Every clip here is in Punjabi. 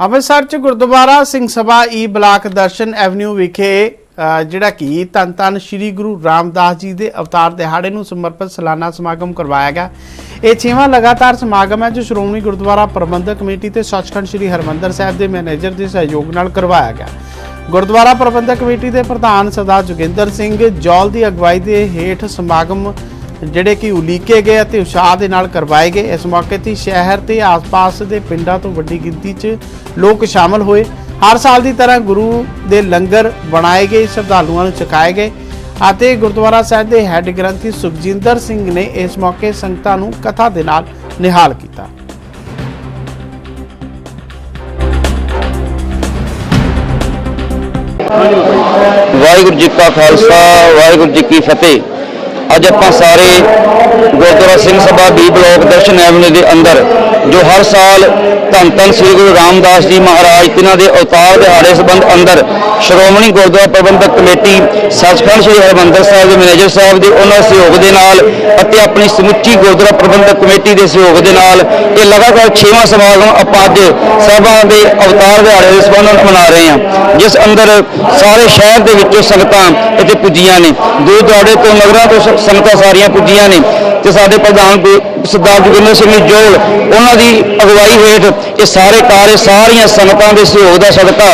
ਅੰਮ੍ਰਿਤਸਰ ਚ Gurdwara Singh Sabha E block Darshan avenue ਵਿਖੇ ਜਿਹੜਾ ਕਿ ਧੰਨ ਧੰਨ ਸ੍ਰੀ ਗੁਰੂ ਰਾਮਦਾਸ ਜੀ ਦੇ ਅਵਤਾਰ ਦਿਹਾੜੇ ਨੂੰ ਸਮਰਪਿਤ ਸਾਲਾਨਾ ਸਮਾਗਮ ਕਰਵਾਇਆ ਗਿਆ। ਇਹ ਛੇਵਾਂ ਲਗਾਤਾਰ ਸਮਾਗਮ ਹੈ, ਜੋ ਸ਼੍ਰੋਮਣੀ ਗੁਰਦੁਆਰਾ ਪ੍ਰਬੰਧਕ ਕਮੇਟੀ ਤੇ ਸੱਚਖੰਡ ਸ੍ਰੀ ਹਰਮੰਦਰ ਸਾਹਿਬ ਦੇ ਮੈਨੇਜਰ ਦੇ ਸਹਿਯੋਗ ਨਾਲ ਕਰਵਾਇਆ ਗਿਆ। ਗੁਰਦੁਆਰਾ ਪ੍ਰਬੰਧਕ ਕਮੇਟੀ ਦੇ ਪ੍ਰਧਾਨ ਸਰਦਾਰ ਜੋਗਿੰਦਰ ਸਿੰਘ ਜੌਲ ਦੀ ਅਗਵਾਈ ਦੇ ਹੇਠ ਸਮਾਗਮ ਜਿਹੜੇ ਕਿ ਉਲੀਕੇ ਗਏ ਅਤੇ ਉਤਸ਼ਾਹ ਦੇ ਨਾਲ ਕਰਵਾਏ ਗਏ। ਇਸ ਮੌਕੇ ਤੇ ਸ਼ਹਿਰ ਤੇ ਆਸ-ਪਾਸ ਦੇ ਪਿੰਡਾਂ ਤੋਂ ਵੱਡੀ ਗਿਣਤੀ 'ਚ ਲੋਕ ਸ਼ਾਮਲ ਹੋਏ। ਹਰ ਸਾਲ ਦੀ ਤਰ੍ਹਾਂ ਗੁਰੂ ਦੇ ਲੰਗਰ ਬਣਾਏ ਗਏ, ਸ਼ਰਧਾਲੂਆਂ ਨੂੰ ਛਕਾਏ ਗਏ ਅਤੇ ਗੁਰਦੁਆਰਾ ਸਾਹਿਬ ਦੇ ਹੈੱਡ ਗ੍ਰੰਥੀ ਸੁਖਜਿੰਦਰ ਸਿੰਘ ਨੇ ਇਸ ਮੌਕੇ ਸੰਗਤਾਂ ਨੂੰ ਕਥਾ ਦੇ ਨਾਲ ਨਿਹਾਲ ਕੀਤਾ। ਵਾਹਿਗੁਰੂ ਜੀ ਕਾ ਖਾਲਸਾ, ਵਾਹਿਗੁਰੂ ਜੀ ਕੀ ਫਤਿਹ। ਅੱਜ ਆਪਾਂ ਸਾਰੇ Gurdwara Singh Sabha B block Darshan avenue ਦੇ ਅੰਦਰ ਜੋ ਹਰ ਸਾਲ ਧੰਨ ਧੰਨ ਸ੍ਰੀ ਗੁਰੂ ਰਾਮਦਾਸ ਜੀ ਮਹਾਰਾਜ ਤਿਨਾਂ ਦੇ ਅਵਤਾਰ ਦਿਹਾੜੇ ਸੰਬੰਧ ਅੰਦਰ ਸ਼੍ਰੋਮਣੀ ਗੁਰਦੁਆਰਾ ਪ੍ਰਬੰਧਕ ਕਮੇਟੀ, ਸੱਚਖੰਡ ਸ੍ਰੀ ਹਰਿਮੰਦਰ ਸਾਹਿਬ ਦੇ ਮੈਨੇਜਰ ਸਾਹਿਬ ਦੇ ਉਹਨਾਂ ਸਹਿਯੋਗ ਦੇ ਨਾਲ ਅਤੇ ਆਪਣੀ ਸਮੁੱਚੀ ਗੁਰਦੁਆਰਾ ਪ੍ਰਬੰਧਕ ਕਮੇਟੀ ਦੇ ਸਹਿਯੋਗ ਦੇ ਨਾਲ ਇਹ ਲਗਾਤਾਰ 6ਵਾਂ ਸਮਾਗਮ ਆਪਾਂ ਅੱਜ ਸਾਹਿਬਾਂ ਦੇ ਅਵਤਾਰ ਦਿਹਾੜੇ ਦੇ ਸੰਬੰਧ ਨਾਲ ਮਨਾ ਰਹੇ ਹਾਂ। ਜਿਸ ਅੰਦਰ ਸਾਰੇ ਸ਼ਹਿਰ ਦੇ ਵਿੱਚੋਂ ਸੰਗਤਾਂ ਇੱਥੇ ਪੁੱਜੀਆਂ ਨੇ ਦੂਰ ਦੁਰਾਡੇ ਤੋਂ ਨਗਰਾਂ ਤੋਂ ਸੰਗਤਾਂ ਸਾਰੀਆਂ ਪੁੱਜੀਆਂ ਨੇ ਤੇ ਸਾਡੇ ਪ੍ਰਧਾਨ ਗੁ- ਸਰਦਾਰ ਜੋਗਿੰਦਰ ਸਿੰਘ ਜੋਲ, ਉਹਨਾਂ ਦੀ ਅਗਵਾਈ ਹੇਠ ਇਹ ਸਾਰੇ ਕਾਰਜ, ਸਾਰੀਆਂ ਸੰਗਤਾਂ ਦੇ ਸਹਿਯੋਗ ਦਾ ਸਦਕਾ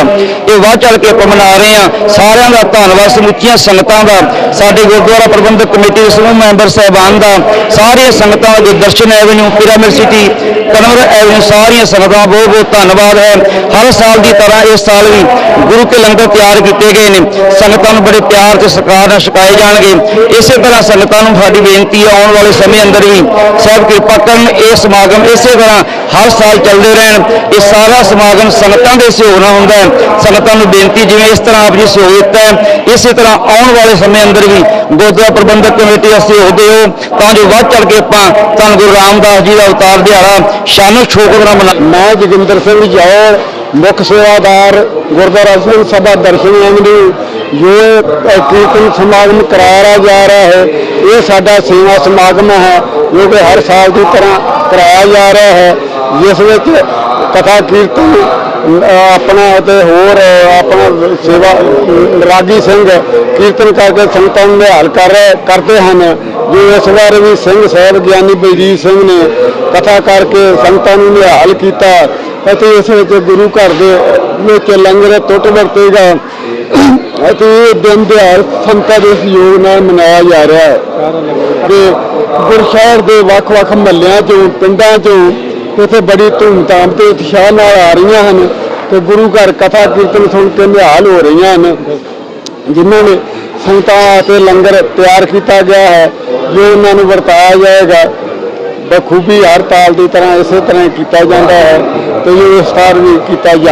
ਇਹ ਵੱਧ ਚੜ ਕੇ ਆਪਾਂ ਮਨਾ ਰਹੇ ਹਾਂ। ਸਾਰਿਆਂ ਦਾ ਧੰਨਵਾਦ, ਸਮੁੱਚੀਆਂ ਸੰਗਤਾਂ ਦਾ। ਸਾਡੇ ਗੁਰਦੁਆਰਾ ਪ੍ਰਬੰਧਕ ਕਮੇਟੀ ਦੇ ਸਮੂਹ ਮੈਂਬਰ ਸਹਿਬਾਨ ਦਾ। ਸਾਰੀਆਂ ਸੰਗਤਾਂ ਦਾ Gurdarshan avenue, pyramid city, Kanwar avenue, ਸਾਰੀਆਂ ਸੰਗਤਾਂ ਬਹੁਤ ਬਹੁਤ ਧੰਨਵਾਦ ਹੈ। ਹਰ ਸਾਲ ਦੀ ਤਰ੍ਹਾਂ ਇਸ ਸਾਲ ਵੀ ਗੁਰੂ ਕੇ ਲੰਗਰ ਤਿਆਰ ਕੀਤੇ ਗਏ ਨੇ। ਸੰਗਤਾਂ ਨੂੰ ਬੜੇ ਪਿਆਰ ਤੇ ਸਤਿਕਾਰ ਨਾਲ ਛਕਾਏ ਜਾਣਗੇ। ਇਸੇ ਤਰ੍ਹਾਂ ਸੰਗਤਾਂ ਨੂੰ ਸਾਡੀ ਬੇਨਤੀ ਹੈ, ਆਉਣ ਵਾਲੇ ਸਮੇਂ ਅੰਦਰ ਵੀ ਸਭ ਕਿਰਪਾ ਕਰਨ ਇਹ ਸਮਾਗਮ ਇਸੇ ਤਰ੍ਹਾਂ ਹਰ ਸਾਲ ਚੱਲਦੇ ਰਹਿਣ। ਇਹ ਸਾਰਾ ਸਮਾਗਮ ਸੰਗਤਾਂ ਦੇ ਸਹਿਯੋਗ ਨਾਲ ਹੁੰਦਾ ਹੈ। ਸੰਗਤਾਂ ਨੂੰ ਬੇਨਤੀ ਜਿਵੇਂ ਇਸ ਤਰ੍ਹਾਂ ਆਪ ਜੀ ਸਹਿਯੋਗ ਦਿੱਤਾ ਹੈ, ਇਸੇ ਤਰ੍ਹਾਂ ਆਉਣ ਵਾਲੇ ਸਮੇਂ ਅੰਦਰ ਵੀ ਗੁਰਦੁਆਰਾ ਪ੍ਰਬੰਧਕ ਕਮੇਟੀ ਦਾ ਸਹਿਯੋਗ ਦਿਓ। ਤਾਂ ਜੋ ਵੱਧ ਚੜ ਕੇ ਆਪਾਂ ਧੰਨ ਗੁਰੂ ਰਾਮਦਾਸ ਜੀ ਦਾ ਅਵਤਾਰ ਦਿਹਾੜਾ ਸ਼ਾਨੋ ਸ਼ੌਕਤ ਨਾਲ ਮਨਾ ਮੈਂ ਜੋਗਿੰਦਰ ਸਿੰਘ ਜੌਲ ਮੁੱਖ ਸੇਵਾਦਾਰ ਗੁਰਦੁਆਰਾ ਸਿੰਘ ਸਭਾ ਦਰਸ਼ਨ ਐਵਨਿਊ ਜੋ ਕੀਰਤਨ ਸਮਾਗਮ ਕਰਾਇਆ ਜਾ ਰਿਹਾ ਹੈ, ਇਹ ਸਾਡਾ ਸੇਵਾ ਸਮਾਗਮ ਹੈ, ਜੋ ਕਿ ਹਰ ਸਾਲ ਦੀ ਤਰ੍ਹਾਂ ਕਰਾਇਆ ਜਾ ਰਿਹਾ ਹੈ। ਜਿਸ ਵਿੱਚ ਕਥਾ ਕੀਰਤਨ ਆਪਣਾ ਤੇ ਹੋਰ, ਆਪਣਾ ਸੇਵਾ, ਰਾਗੀ ਸਿੰਘ ਕੀਰਤਨ ਕਰਕੇ ਸੰਗਤਾਂ ਨੂੰ ਨਿਹਾਲ ਕਰ ਰਹੇ, ਕਰਦੇ ਹਨ। ਜੋ ਇਸ ਵਾਰ ਵੀ ਸਿੰਘ ਸਾਹਿਬ ਗਿਆਨੀ ਬਲਜੀਤ ਸਿੰਘ ਨੇ ਕਥਾ ਕਰਕੇ ਸੰਗਤਾਂ ਨੂੰ ਨਿਹਾਲ ਕੀਤਾ ਅਤੇ ਇਸ ਵਿੱਚ ਗੁਰੂ ਘਰ ਦੇ ਵਿੱਚ ਲੰਗਰ ਟੁੱਟ ਵਰਤੇਗਾ। ਅਤੇ ਇਹ ਦਿਨ ਦਿਹਾੜ ਸੰਤਾਂ ਦੇ ਸਹਿਯੋਗ ਨਾਲ ਮਨਾਇਆ ਜਾ ਰਿਹਾ ਹੈ। ਤੇ ਗੁਰਸ਼ਹਿਰ ਦੇ ਵੱਖ-ਵੱਖ ਮਹੱਲਿਆਂ ਚੋਂ, ਪਿੰਡਾਂ ਚੋਂ ਇੱਥੇ ਬੜੀ ਧੂਮਧਾਮ ਤੇ ਉਤਸ਼ਾਹ ਨਾਲ ਆ ਰਹੀਆਂ ਹਨ ਤੇ ਗੁਰੂ ਘਰ ਕਥਾ ਕੀਰਤਨ ਸੁਣ ਕੇ ਨਿਹਾਲ ਹੋ ਰਹੀਆਂ ਹਨ, ਜਿਨ੍ਹਾਂ ਨੇ ਸੰਗਤਾਂ ਅਤੇ ਲੰਗਰ ਤਿਆਰ ਕੀਤਾ ਗਿਆ ਹੈ, ਜੋ ਉਹਨਾਂ ਨੂੰ ਵਰਤਾਇਆ ਜਾਏਗਾ। ਬਖੂਬੀ ਹਰ ਤਾਲ ਦੀ ਤਰ੍ਹਾਂ ਇਸੇ ਤਰ੍ਹਾਂ ਕੀਤਾ ਜਾਂਦਾ ਹੈ ਤੇ ਜੋ ਇਸ ਵੀ ਕੀਤਾ ਜਾ